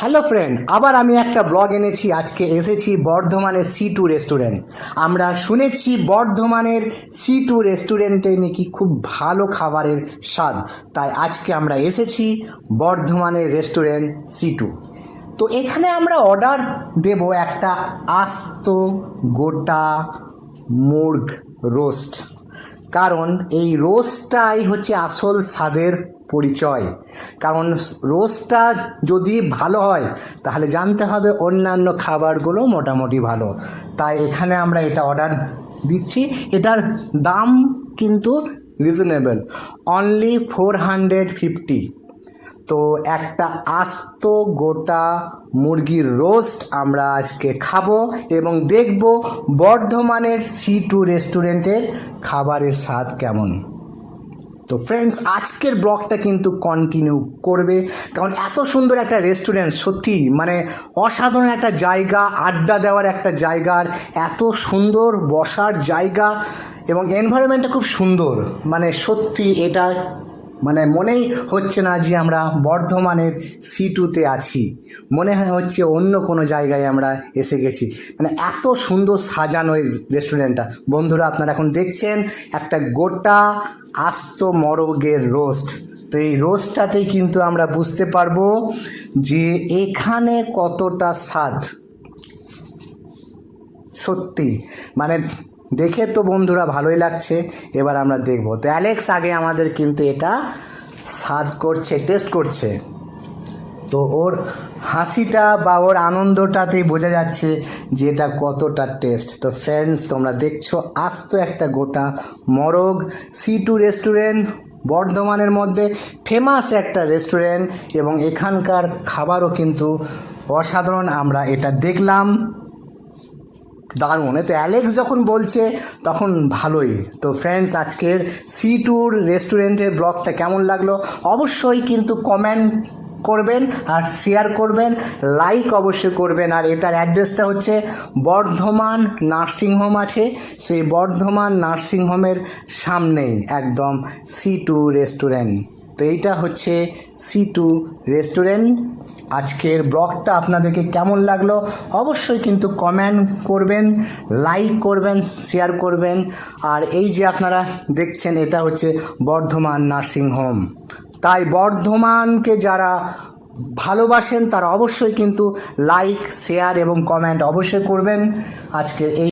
Hello friend আবার আমি একটা ব্লগ এনেছি। আজকে এসেছি বর্ধমানের সি টু রেস্টুরেন্ট আমরা শুনেছি বর্ধমানের সি টু রেস্টুরেন্টে নাকি খুব ভালো খাবারের স্বাদ। তাই আজকে আমরা এসেছি বর্ধমানের রেস্টুরেন্ট সি টু তো এখানে আমরা অর্ডার দেব একটা আস্ত গোটা মুরগ রোস্ট কারণ এই রোস্টটাই হচ্ছে আসল স্বাদের পরিচয়। কারণ রোস্টটা যদি ভালো হয়, তাহলে জানতে হবে অন্যান্য খাবারগুলো মোটামুটি ভালো। তাই এখানে আমরা এটা অর্ডার দিচ্ছি। এটার দাম কিন্তু reasonable only four hundred fifty তো একটা আস্ত গোটা মুরগির রোস্ট আমরা আজকে খাব এবং দেখব বর্ধমানের সি টু রেস্টুরেন্টের খাবারের স্বাদ কেমন। তো ফ্রেন্ডস আজকের ব্লগটা কিন্তু কন্টিনিউ করবে। কারণ এত সুন্দর একটা রেস্টুরেন্ট সত্যি মানে অসাধারণ একটা জায়গা, আড্ডা দেওয়ার একটা জায়গার এত সুন্দর বসার জায়গা এবং এনভায়রনমেন্টটা খুব সুন্দর। মানে সত্যি, এটা মানে মনেই হচ্ছে না যে আমরা বর্ধমানের সি টুতে আছি। মনে হয় হচ্ছে অন্য কোনো জায়গায় আমরা এসে গেছি। মানে এত সুন্দর সাজানো এই রেস্টুরেন্টটা বন্ধুরা, আপনারা এখন দেখছেন একটা গোটা আস্ত মরগের রোস্ট তো এই রোস্টটাতেই কিন্তু আমরা বুঝতে পারব যে এখানে কতটা স্বাদ। সত্যি। মানে দেখে তো বন্ধুরা ভালোই লাগছে, এবার আমরা দেখব। তো অ্যালেক্স আগে আমাদের কিন্তু এটা স্বাদ করছে, টেস্ট করছে। তো ওর হাসিটা বা ওর আনন্দটাতেই বোঝা যাচ্ছে যে এটা কতটা টেস্ট। তো ফ্রেন্ডস তোমরা দেখছ আস্ত একটা গোটা মরগ সি টু রেস্টুরেন্ট বর্ধমানের মধ্যে ফেমাস একটা রেস্টুরেন্ট এবং এখানকার খাবারও কিন্তু অসাধারণ, আমরা এটা দেখলাম। দারুণ। এতে অ্যালেক্স যখন বলছে, তখন ভালোই। তো ফ্রেন্ডস আজকের সি টুর রেস্টুরেন্টের ব্লগটা কেমন লাগল? অবশ্যই কিন্তু কমেন্ট করবেন আর শেয়ার করবেন লাইক অবশ্যই করবেন। আর এটার অ্যাড্রেসটা হচ্ছে বর্ধমান নার্সিংহোম আছে। সেই বর্ধমান নার্সিংহোমের সামনেই একদম সি টু রেস্টুরেন্ট তো এইটা হচ্ছে সি টু রেস্টুরেন্ট আজকের ব্লগটা আপনাদেরকে কেমন লাগল অবশ্যই কিন্তু কমেন্ট করবেন লাইক করবেন শেয়ার করবেন। আর এই যে আপনারা দেখছেন, এটা হচ্ছে বর্ধমান নার্সিং হোম তাই বর্ধমানকে যারা ভালোবাসেন, তারা অবশ্যই কিন্তু লাইক শেয়ার এবং কমেন্ট অবশ্যই করবেন। আজকের এই